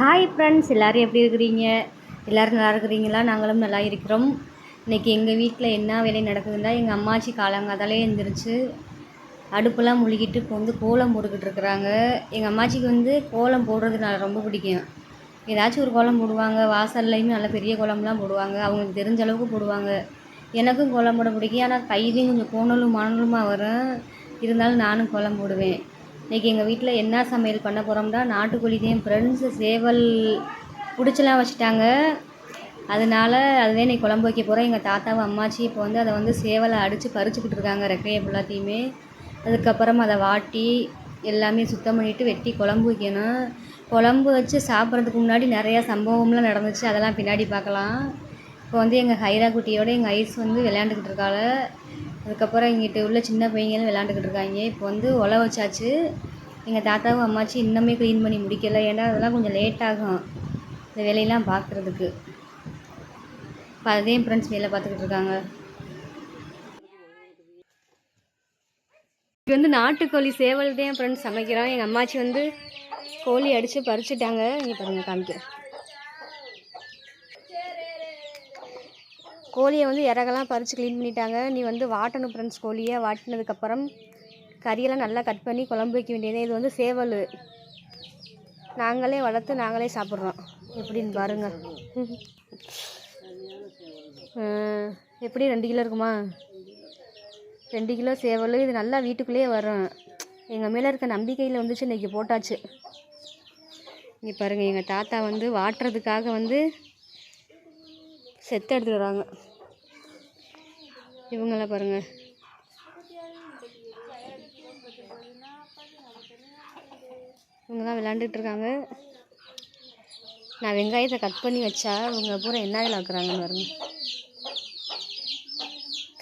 Hi friends எல்லோரும் எப்படி இருக்கிறீங்க? எல்லோரும் நல்லா இருக்கிறீங்களா? நாங்களும் நல்லா இருக்கிறோம். இன்றைக்கி எங்கள் வீட்டில் என்ன வேலை நடக்குதுன்னா எங்கள் அம்மாச்சி காலங்காதாலே எழுந்திரிச்சு அடுப்பெல்லாம் முழுகிட்டு இப்போ வந்து கோலம் போட்டுக்கிட்டு இருக்கிறாங்க. எங்கள் அம்மாச்சிக்கு வந்து கோலம் போடுறது நான் ரொம்ப பிடிக்கும். ஏதாச்சும் ஒரு கோலம் போடுவாங்க. வாசல்லையுமே நல்ல பெரிய கோலம்லாம் போடுவாங்க. அவங்களுக்கு தெரிஞ்ச அளவுக்கு போடுவாங்க. எனக்கும் கோலம் போட பிடிக்கும். ஆனால் கையிலையும் கொஞ்சம் கோணலும் மணலுமாக வரும். இருந்தாலும் நானும் கோலம் போடுவேன். இன்றைக்கி எங்கள் வீட்டில் என்ன சமையல் பண்ண போகிறோம்னா நாட்டுக்கோழி தான் என் ஃப்ரெண்ட்ஸு சேவல் பிடிச்சலாம் வச்சுட்டாங்க. அதனால் அதுவே இன்னைக்கு குழம்பு வைக்க போகிறோம் எங்கள் தாத்தாவும் அம்மாச்சி இப்போ வந்து அதை வந்து சேவலை அடித்து பறிச்சுக்கிட்டு இருக்காங்க ரெக்கையை ஃபுல்லாத்தையுமே அதுக்கப்புறம் அதை வாட்டி எல்லாமே சுத்தம் பண்ணிவிட்டு வெட்டி குழம்பு வைக்கணும். குழம்பு வச்சு சாப்பிட்றதுக்கு முன்னாடி நிறையா சம்பவம்லாம் நடந்துச்சு. அதெல்லாம் பின்னாடி பார்க்கலாம். இப்போ வந்து எங்கள் ஹைரா குட்டியோட எங்கள் ஐஸ் வந்து விளையாண்டுக்கிட்டு இருக்காள் அதுக்கப்புறம் இங்கிட்டு உள்ள சின்ன பையங்களும் விளாண்டுக்கிட்டு இருக்காங்க இப்போ வந்து ஒலை வச்சாச்சு. எங்கள் தாத்தாவும் அம்மாச்சி இன்னுமே க்ளீன் பண்ணி முடிக்கலை. ஏன்னா அதெல்லாம் கொஞ்சம் லேட் ஆகும். இந்த வேலையெல்லாம் பார்க்குறதுக்கு. இப்போ அதே ஃப்ரெண்ட்ஸ் வேலை பார்த்துக்கிட்டு இருக்காங்க. இது வந்து நாட்டுக்கோழி சேவல் தான் ஃப்ரெண்ட்ஸ் சமைக்கிறோம். எங்கள் அம்மாச்சி வந்து கோழி அடித்து பறிச்சுட்டாங்க. இங்கே பாருங்கள் காமிக்கிறேன். கோழியை வந்து இறகெல்லாம் பறித்து க்ளீன் பண்ணிட்டாங்க. நீ வந்து வாட்டணும் ஃப்ரெண்ட்ஸ் கோழியை. வாட்டினதுக்கப்புறம் கறியெல்லாம் நல்லா கட் பண்ணி குழம்பு வைக்க வேண்டியது. இது வந்து சேவல். நாங்களே வளர்த்து நாங்களே சாப்பிட்றோம். எப்படின்னு பாருங்கள் எப்படி ரெண்டு கிலோ இருக்குமா? ரெண்டு கிலோ சேவல். இது நல்லா வீட்டுக்குள்ளேயே வரும். எங்கள் மேலே இருக்க நம்பிக்கையில் வந்துச்சு இன்றைக்கி போட்டாச்சு. இங்கே பாருங்கள் எங்கள் தாத்தா வந்து வாட்டுறதுக்காக வந்து செத்து எடுத்துக்கிறாங்க இவங்கள பாருங்க. இவங்க தான் விளாண்டுட்டு இருக்காங்க. நான் வெங்காயத்தை கட் பண்ணி வச்சா இவங்க பூரா என்ன வேலை வைக்கிறாங்கன்னு பாருங்க.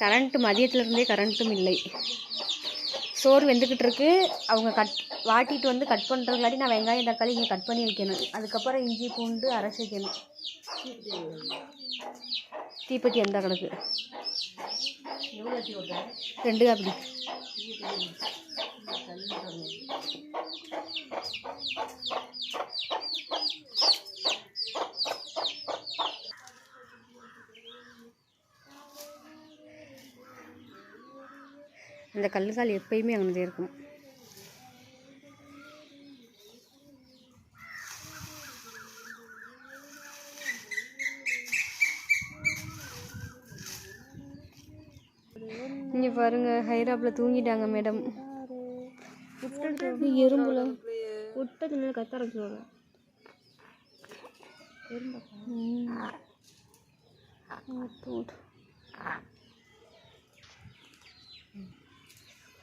கரண்ட்டு மதியத்துலேருந்தே கரண்ட்டும் இல்லை. சோறு வெந்துக்கிட்டு இருக்கு. அவங்க கட் வாட்டிட்டு வந்து கட் பண்ணுறதுக்காட்டி நான் வெங்காயம் தக்காளி இங்கே கட் பண்ணி வைக்கணும். அதுக்கப்புறம் இஞ்சி பூண்டு அரைச்சி வைக்கணும். தீப்பெட்டி எந்த கிடக்கு. ரெண்டு காப்பி அந்த கல்லுக்கால் எப்பயுமே அங்கே இருக்கும். இங்கே பாருங்க ஹைராப்பில் தூங்கிட்டாங்க மேடம் எறும்புல விட்டதுல கத்த ஆரம்பிச்சுவாங்க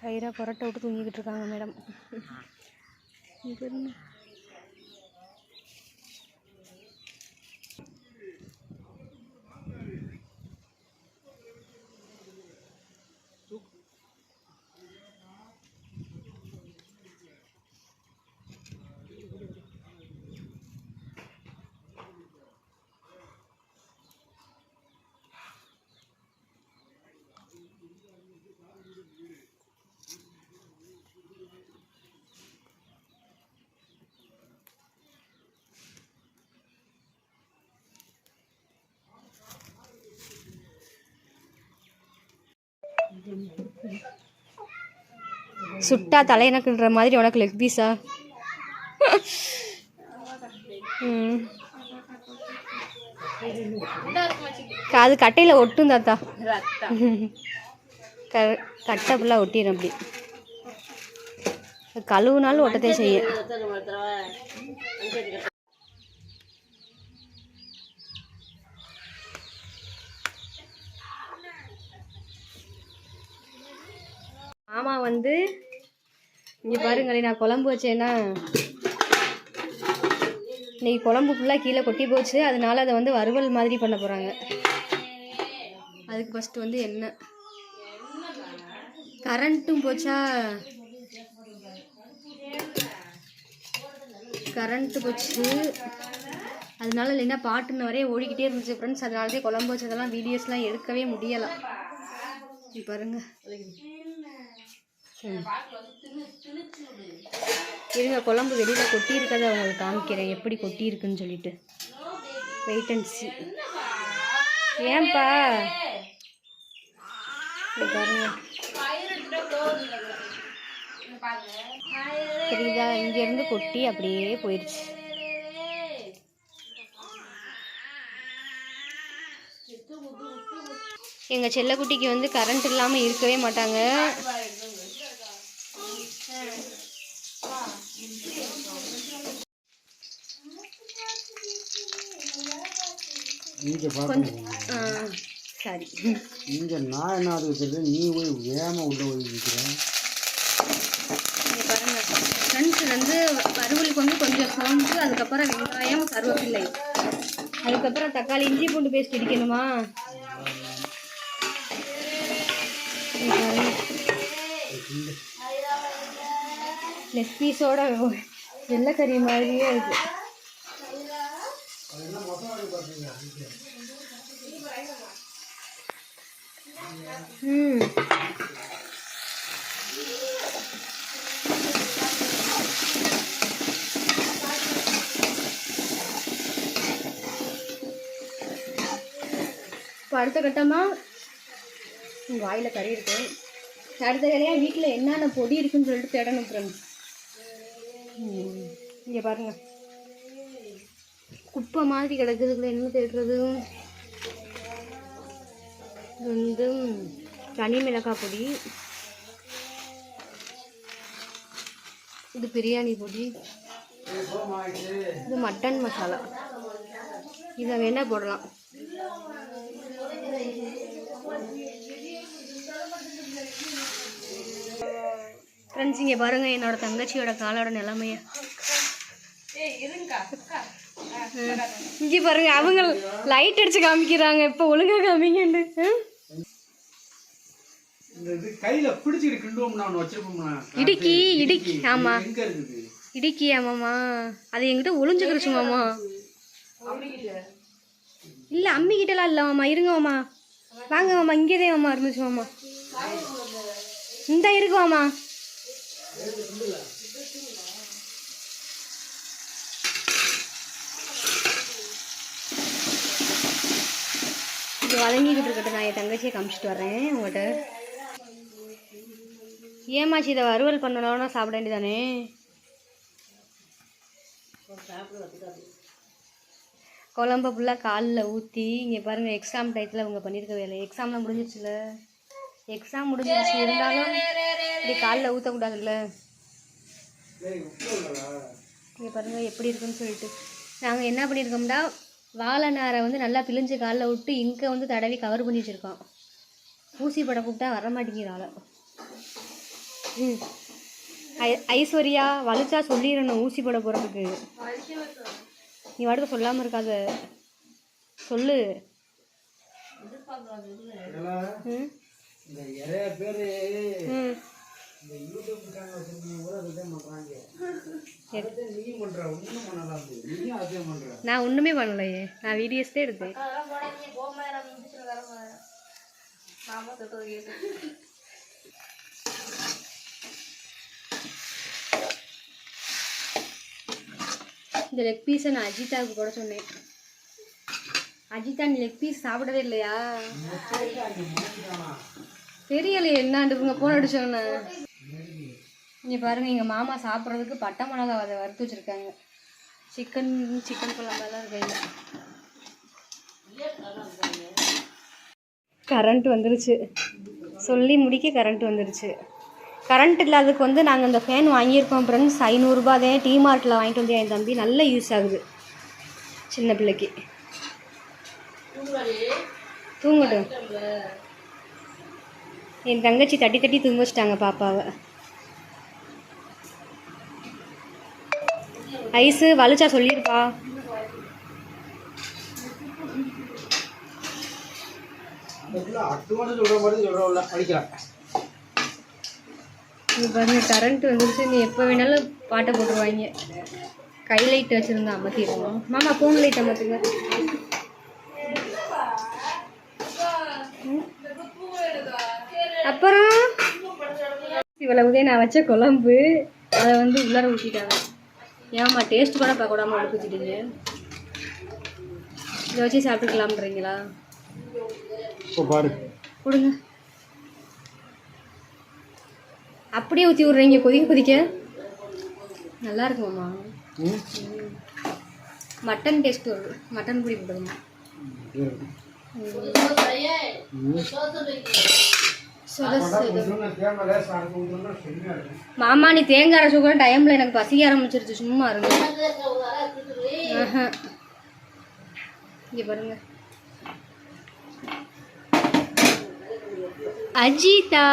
ஹைரா கொரட்டை விட்டு தூங்கிக்கிட்டு இருக்காங்க மேடம் சுட்டா தலையணக்குன்ற மாதிரி உனக்கு லெக் பீஸா அது கட்டையில் ஒட்டும் தாத்தா. க கட்டை ஃபுல்லாக ஒட்டிடும் அப்படி. கழுவுனாலும் ஒட்டத்தை செய்யும். மாமா வந்து இங்கே பாருங்களேன் நான் குழம்பு வச்சேன்னா இன்னைக்கு குழம்பு ஃபுல்லாக கீழே கொட்டி போச்சு. அதனால அதை வந்து வறுவல் மாதிரி பண்ண போகிறாங்க அதுக்கு ஃபஸ்ட்டு வந்து என்ன கரண்ட்டும் போச்சா? கரண்ட்டு போச்சு. அதனால இல்லைன்னா பாட்டுன்னு வரைய ஓடிக்கிட்டே இருந்துச்சு ஃப்ரெண்ட்ஸ் அதனால தான் குழம்பு வச்சதெல்லாம் வீடியோஸ்லாம் எடுக்கவே முடியலை. பாருங்கள் இருங்க குழம்பு வெளியில் கொட்டி இருக்கதை உங்களுக்கு காமிக்கிறேன். எப்படி கொட்டி இருக்குன்னு சொல்லிட்டு. வெயிட் அண்ட் சி ஏன்பா? இங்க பாருங்க. தெரியுதா? இங்கேருந்து கொட்டி அப்படியே போயிடுச்சு எங்கள் செல்லக்குட்டிக்கு வந்து கரண்ட் இல்லாமல் இருக்கவே மாட்டாங்க. இங்கே பார்க்கணும் சரி. இங்கே நான் என்ன இருக்குது நீ போய் வேகமாக உள்ள போய் நிற்கிறேன் ஃப்ரெண்ட்ஸ் வந்து வறுவலுக்கு வந்து கொஞ்சம் சோம்பு அதுக்கப்புறம் வெங்காயம் கருவேப்பிள்ளை. அதுக்கப்புறம் தக்காளி இஞ்சி பூண்டு பேஸ்ட் இடிக்கணுமா. லெக் பீஸோட வெள்ளைக்கறி மாதிரியே இருக்கு. ம் இப்போ அடுத்த கட்டமாக வாயில் கறி இருக்கு. அடுத்த வேலையாக வீட்டில் என்னென்ன பொடி இருக்குன்னு சொல்லிட்டு தேடணும் ஃப்ரெண்ட்ஸ் இங்கே பாருங்கள் குப்பை மாதிரி கிடக்குதுக்குள்ள என்ன தேடுறது? இது வந்து தனி மிளகாய் பொடி இது பிரியாணி பொடி இது மட்டன் மசாலா. இதை வேணால் போடலாம். ஃப்ரெண்ட்ஸ் இங்கே பாருங்க என்னோட தங்கச்சியோட காலோட நிலைமையை. இங்கே பாருங்கள் அவங்க லைட் அடித்து காமிக்கிறாங்க இப்போ ஒழுங்கா காமிங்கண்டு ம்? இந்த இது கையில் பிடிச்சிட்டு கிண்டுவோம்னா ஒன்று வச்சிருப்போம்னா இடுக்கி இடுக்கி ஆமா. எங்கே இருக்குது? இடுக்கி ஆமாம்மா. அது என்கிட்ட ஒளிஞ்சுக்கிருச்சு மாமா இல்லை அம்மி கிட்டலாம் இல்லை மாமா இருங்க மாமா வாங்க மாமா இங்கே தான் மாமா இருந்துச்சு மாமா இந்த இருக்கு மாமா இது வதங்கிக்கிட்டு இருக்கட்டும். நான் என் தங்கச்சியை காமிச்சிட்டு வரேன் உங்கள்கிட்ட. ஏமாச்சி இதை வறுவல் பண்ணலாம்னா சாப்பிட வேண்டியதானே? குழம்ப ஃபுல்லாக காலில் ஊற்றி இங்கே பாருங்கள் எக்ஸாம் டயத்தில் அவங்க பண்ணியிருக்க வேலை. எக்ஸாம்லாம் முடிஞ்சிருச்சுல? எக்ஸாம் முடிஞ்சிருச்சு இருந்தாலும் இப்படி காலில் ஊற்றக்கூடாதுல்ல இங்கே பாருங்கள் எப்படி இருக்குன்னு சொல்லிட்டு. நாங்கள் என்ன பண்ணியிருக்கோம்னா வாழை நாரை வந்து நல்லா பிழிஞ்சு காலில் விட்டு இங்கே வந்து தடவி கவர் பண்ணி வச்சுருக்கோம். ஊசி படம் கூப்பிட்டா வர மாட்டேங்கிற ஐஸ்வர்யா வலிச்சா சொல்லிடணும் ஊசி போட போகிறதுக்கு நீ வாட்டுக்கு சொல்லாமல் இருக்காத. சொல்லு. நான் ஒன்றுமே பண்ணலையே. நான் வீடியோஸ் தான் எடுத்தேன். இந்த லெக் பீஸை நான் அஜிதாவுக்கு போட சொன்னேன். அஜிதா நீ லெக் பீஸ் சாப்பிடவே இல்லையா? தெரியலையே என்னாண்டு இவங்க போன அடிச்சோன்னு இங்கே பாருங்கள் எங்கள் மாமா சாப்பிட்றதுக்கு பட்டை மிளகா அதை வறுத்து வச்சுருக்காங்க. சிக்கன் சிக்கன் குழம்பெல்லாம் இருக்கையில் கரண்ட் வந்துருச்சு. சொல்லி முடிக்க கரண்ட் வந்துருச்சு. கரண்ட் இல்லாததுக்கு வந்து நாங்கள் இந்த ஃபேன் வாங்கியிருக்கோம் ஃப்ரெண்ட்ஸ் ஐநூறுரூபா தான் டி மார்ட்டில் வாங்கிட்டு வந்து என் தம்பி. நல்ல யூஸ் ஆகுது. சின்ன பிள்ளைக்கு. தூங்கட்டும். என் தங்கச்சி தட்டி தட்டி தூங்க வச்சிட்டாங்க பாப்பாவை. ஐஸு வலிச்சா சொல்லியிருப்பா அட்டுவான்னு சொல்கிற மாதிரி சொல்கிறோம்ல படிக்கிறான் நீ பாருங்க கரண்ட் வந்துருச்சு. நீ எப்போ வேணாலும் பாட்டை போட்டுருவாங்க. கை லைட் வச்சுருந்தா அமர்த்திடுவோம். மாமா ஃபோன் லைட் அமர்த்துங்க. அப்புறம் இவ்வளவுதே நான் வச்ச குழம்பு அதை வந்து உள்ளார ஊற்றிட்டாங்க ஏம்மா டேஸ்ட் கூட பார்க்க விடாம உள்ள ஊற்றிட்டீங்க இதை வச்சு சாப்பிட்டுக்கலாம்ன்றீங்களா? கொடுங்க. அப்படியே ஊற்றி விட்றீங்க கொதிக்க கொதிக்க? நல்லா இருக்குமாம்மா மட்டன் டேஸ்ட் வருது. மட்டன் பொடி போட்டுக்கணும் மாமா நீ தேங்காய் அரைச்சு கூட டைமில் எனக்கு பசிக்க ஆரம்பிச்சிருச்சு. சும்மா இருங்க ஆஹா. இங்க பாருங்க. அஜிதா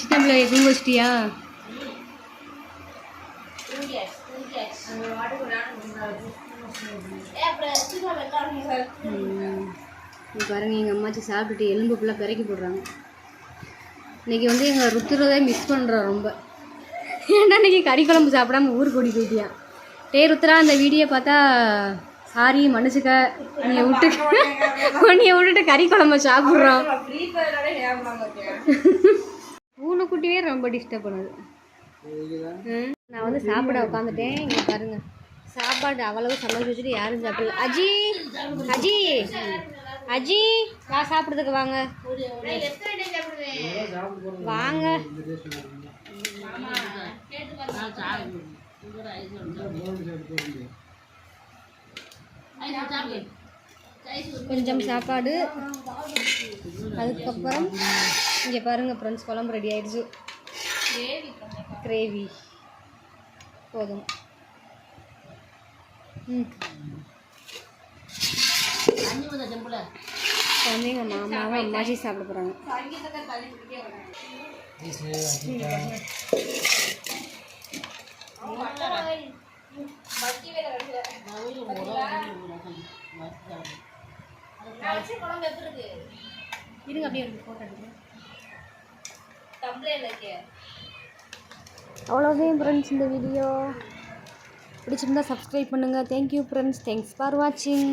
சின்ன பிள்ளை தூங்க வச்சிட்டியா? ம். இங்க பாருங்க எங்கள் அம்மாச்சி சாப்பிட்டுட்டு எலும்பு ஃபுல்லாக பிறக்கி போடுறாங்க. இன்னைக்கு வந்து எங்கள் ருத்துரதை மிஸ் பண்ணுறோம் ரொம்ப. ஏன்னா இன்னைக்கு கறி குழம்பு சாப்பிடாம ஊருக்கு ஓடி போயிட்டியான் டே ருத்ரா அந்த வீடியோ பார்த்தா சாரி மன்னிச்சுக்க. நீ விட்டு உன்னைய விட்டுட்டு கறி குழம்பு சாப்பிட்றோம். பூனைக்குட்டியே ரொம்ப டிஸ்டர்ப் பண்ணுது நான் வந்து சாப்பிட உட்காந்துட்டேன். இங்கே பாருங்க. சாப்பாடு அவ்வளவு சமைச்சு வச்சுட்டு யாரும் சாப்பிடல. அஜி அஜி அஜி வா சாப்பிட்றதுக்கு வாங்க. வாங்க. கொஞ்சம் சாப்பாடு அதுக்கப்புறம் இங்கே பாருங்க ஃப்ரெண்ட்ஸ் குழம்பு ரெடி ஆயிடுச்சு. கிரேவி போதும். ம். வந்து எங்கள் மாமாவும் அம்மாச்சி சாப்பிட போகிறாங்க இருங்க அப்படியே இருக்கு ஃபோட்டோ எடுக்கிறேன் அவ்வளோதான் ஃப்ரெண்ட்ஸ் இந்த வீடியோ பிடிச்சிருந்தா சப்ஸ்கிரைப் பண்ணுங்கள் தேங்க்யூ ஃப்ரெண்ட்ஸ் தேங்க்ஸ் ஃபார் வாட்சிங்